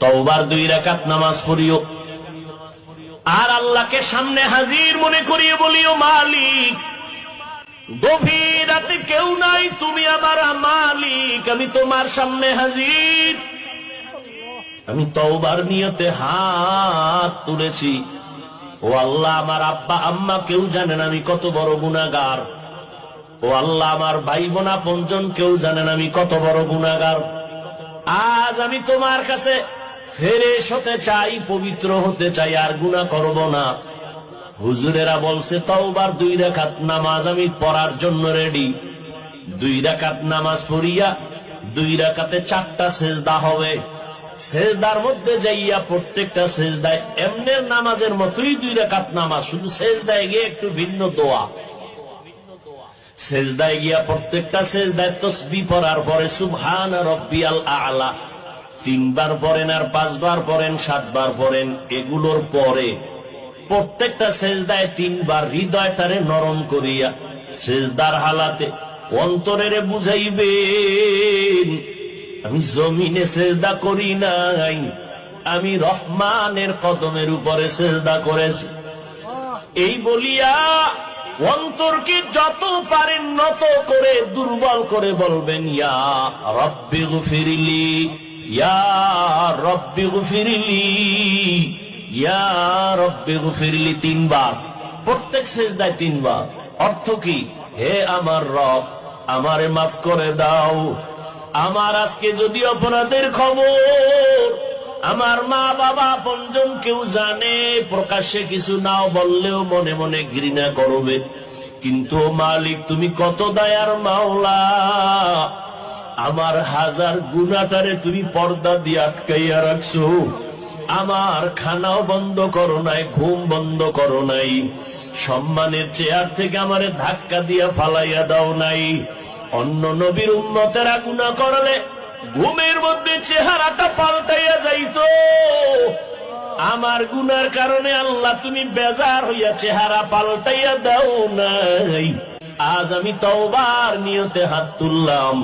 তওবার দুই রাকাত নামাজ পড়িও। আর আল্লাহকে সামনে হাজির মনে করিয়ে বলিও, মালিক, গভীর রাতে কেউ নাই, তুমি আমার মালিক, আমি তোমার সামনে হাজির। আমি তওবার নিয়তে হাত তুলেছি। ও আল্লাহ, আমার আব্বা, আম্মা কেউ জানেন আমি কত বড় গুনাগার ও আল্লাহ, আমার ভাই বোনা পঞ্জন কেউ জানেন আমি কত বড় গুনাগার আজ আমি তোমার কাছে ফেরেশ হতে চাই, পবিত্র হতে চাই, আর গুনাহ করব না। হুজুরেরা বলছে, তওবার দুই রাকাত নামাজ আমি পড়ার জন্য রেডি দুই রাকাত নামাজ পড়িয়া দুই রাকাতে চারটা সেজদা হবে। সেজদার মধ্যে যাইয়া প্রত্যেকটা সেজদায় এমনের নামাজের মতোই দুই রাকাত নামাজ, শুধু সেজদায় গিয়ে একটু ভিন্ন দোয়া। সেজদায় গিয়া প্রত্যেকটা সেজদায় তসবি পড়ার পরে সুবহান রব্বিয়াল আলা। তিনবার পড়েন আর পাঁচবার পড়েন, সাতবার পড়েন, এগুলোর পরে প্রত্যেকটা সেজদায় তিনবার হৃদয় তারে নরম করিয়া সেজদার হালাতে অন্তরের বুঝাইবেন, আমি জমিনে সেজদা করি নাই, আমি রহমানের কদমের উপরে সেজদা করেছি। এই বলিয়া অন্তরকে যত পারেন নত করে দুর্বল করে বলবেন, ইয়া রব্বি গুফিরিলি তিনবার। প্রত্যেক শেষদায় তিনবার। অর্থ কি? হে আমার রব, আমারে মাফ করে দাও। আমার আজকে যদি অপরাধের খবর, আমার মা বাবা পঞ্জন কেউ জানে, প্রকাশ্যে কিছু নাও বললেও মনে মনে ঘৃণা করবে। কিন্তু মালিক, তুমি কত দয়ার মাওলা। আমার হাজার গুণাটারে তুমি পর্দা দিয়ে আটকাইয়া রাখছো। আমার খানাও বন্ধ করো নাই, ঘুম বন্ধ করো নাই। সম্মানের চেয়ার থেকে আমারে ধাক্কা দিয়া ফালাইয়া দাও নাই। অন্য নবীর উন্মতেরা গুণা করলে ঘুমের মধ্যে চেহারাটা পাল্টাইয়া যাইত। আমার গুনার কারণে আল্লাহ তুমি বেজার হইয়া চেহারা পাল্টাইয়া দাও নাই। আজ আমি তওবার নিয়তে হাত তুললাম।